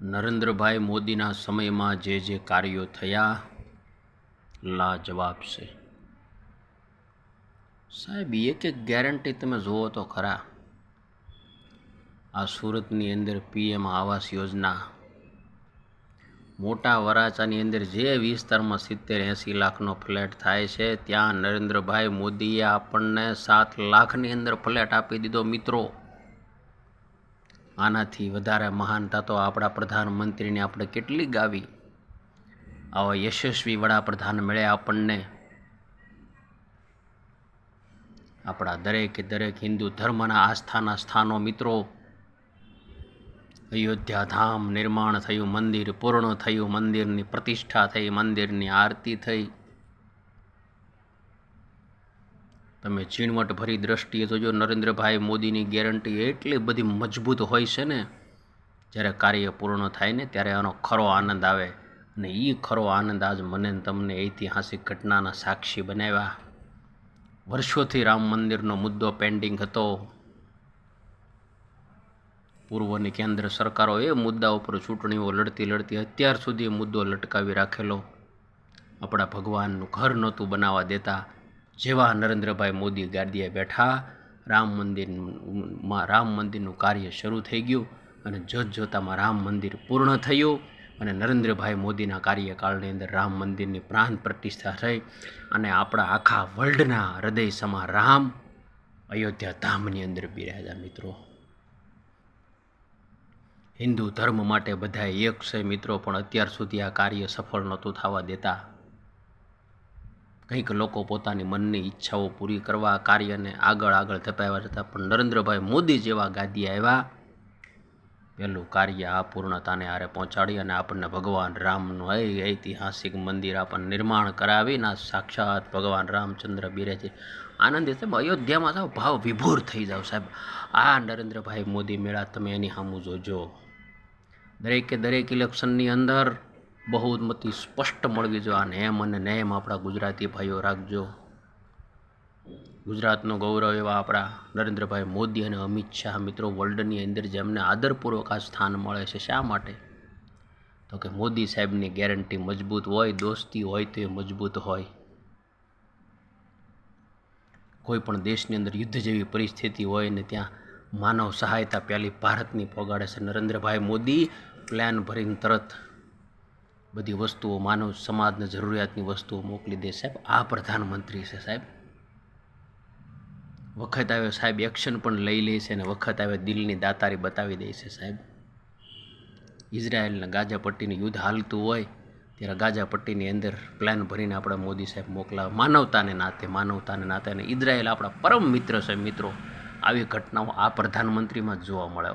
નરેન્દ્રભાઈ મોદીના સમયમાં જે જે કાર્યો થયા, લાજવાબ છે. સાહેબ, એક એક ગેરંટી તમે જુઓ તો ખરા. આ સુરતની અંદર પીએમ આવાસ યોજના, મોટા વરાછાની અંદર જે વિસ્તારમાં સિત્તેર એંસી લાખનો ફ્લેટ થાય છે, ત્યાં નરેન્દ્રભાઈ મોદીએ આપણને સાત લાખની અંદર ફ્લેટ આપી દીધો મિત્રો. આનાથી વધારે મહાનતા તો આપણા પ્રધાનમંત્રીને આપણે કેટલી ગાવી? આવા યશસ્વી વડાપ્રધાન મળ્યા આપણને. આપણા દરેકે દરેક હિન્દુ ધર્મના આસ્થાના સ્થાનો મિત્રો. અયોધ્યા ધામ નિર્માણ થયું, મંદિર પૂર્ણ થયું, મંદિરની પ્રતિષ્ઠા થઈ, મંદિરની આરતી થઈ. તમે ઝીણવટ ભરી દ્રષ્ટિએ જોજો, નરેન્દ્રભાઈ મોદીની ગેરંટી એટલી બધી મજબૂત હોય છે ને, જ્યારે કાર્ય પૂર્ણ થાય ને ત્યારે આનો ખરો આનંદ આવે. અને એ ખરો આનંદ આજ મને તમને ઐતિહાસિક ઘટનાના સાક્ષી બનાવ્યા. વર્ષોથી રામ મંદિરનો મુદ્દો પેન્ડિંગ હતો. પૂર્વની કેન્દ્ર સરકારો એ મુદ્દા ઉપર ચૂંટણીઓ લડતી લડતી અત્યાર સુધી મુદ્દો લટકાવી રાખેલો. આપણા ભગવાનનું ઘર નહોતું બનાવવા દેતા. જેવા નરેન્દ્રભાઈ મોદી ગાદીએ બેઠા, રામ મંદિરમાં રામ મંદિરનું કાર્ય શરૂ થઈ ગયું અને જોત જોતામાં રામ મંદિર પૂર્ણ થયું અને નરેન્દ્રભાઈ મોદીના કાર્યકાળની અંદર રામ મંદિરની પ્રાણ પ્રતિષ્ઠા થઈ અને આપણા આખા વર્લ્ડના હૃદય સમા રામ અયોધ્યા ધામની અંદર બિરાજા મિત્રો. હિન્દુ ધર્મ માટે બધા એક છે મિત્રો, પણ અત્યાર સુધી આ કાર્ય સફળ નહોતું થવા દેતા. કંઈક લોકો પોતાની મનની ઈચ્છાઓ પૂરી કરવા કાર્યને આગળ આગળ ધપાવ્યા જતા પણ નરેન્દ્રભાઈ મોદી જેવા ગાદી આવ્યા. પહેલું કાર્ય આ પૂર્ણતાને આરે પહોંચાડી અને આપણને ભગવાન રામનું ઐતિહાસિક મંદિર આપણને નિર્માણ કરાવીને આ સાક્ષાત ભગવાન રામચંદ્ર બિરેજી આનંદિત સાહેબ, અયોધ્યામાં સાહેબ ભાવ વિભોર થઈ જાઓ સાહેબ. આ નરેન્દ્રભાઈ મોદી મેળા તમે એની સામું જોજો. દરેકે દરેક ઇલેક્શનની અંદર બહુમતી સ્પષ્ટ મળવી જોઈએ. આ નેમ અને નેમ આપણા ગુજરાતી ભાઈઓ રાખજો. ગુજરાતનો ગૌરવ એવા આપણા નરેન્દ્રભાઈ મોદી અને અમિત શાહ મિત્રો વર્લ્ડની અંદર જેમને આદરપૂર્વક આ સ્થાન મળે છે શા માટે? તો કે મોદી સાહેબની ગેરંટી મજબૂત હોય, દોસ્તી હોય તો એ મજબૂત હોય. કોઈ પણ દેશની અંદર યુદ્ધ જેવી પરિસ્થિતિ હોય ને ત્યાં માનવ સહાયતા પહેલી ભારતની પોગાડે છે. નરેન્દ્રભાઈ મોદી, પ્લાન ભરીને તરત બધી વસ્તુઓ માનવ સમાજને જરૂરિયાતની વસ્તુઓ મોકલી દે સાહેબ. આ પ્રધાનમંત્રી છે સાહેબ. વખત આવે સાહેબ એક્શન પણ લઈ લે છે અને વખત આવે દિલની દાતારી બતાવી દે છે સાહેબ. ઇઝરાયલના ગાઝા પટ્ટીનું યુદ્ધ હાલતું હોય, ત્યારે ગાજા પટ્ટીની અંદર પ્લાન ભરીને આપણા મોદી સાહેબ મોકલાવે માનવતાને નાતે માનવતાને નાતે અને ઇઝરાયલ આપણા પરમ મિત્ર છે મિત્રો. આવી ઘટનાઓ આ પ્રધાનમંત્રીમાં જ જોવા મળે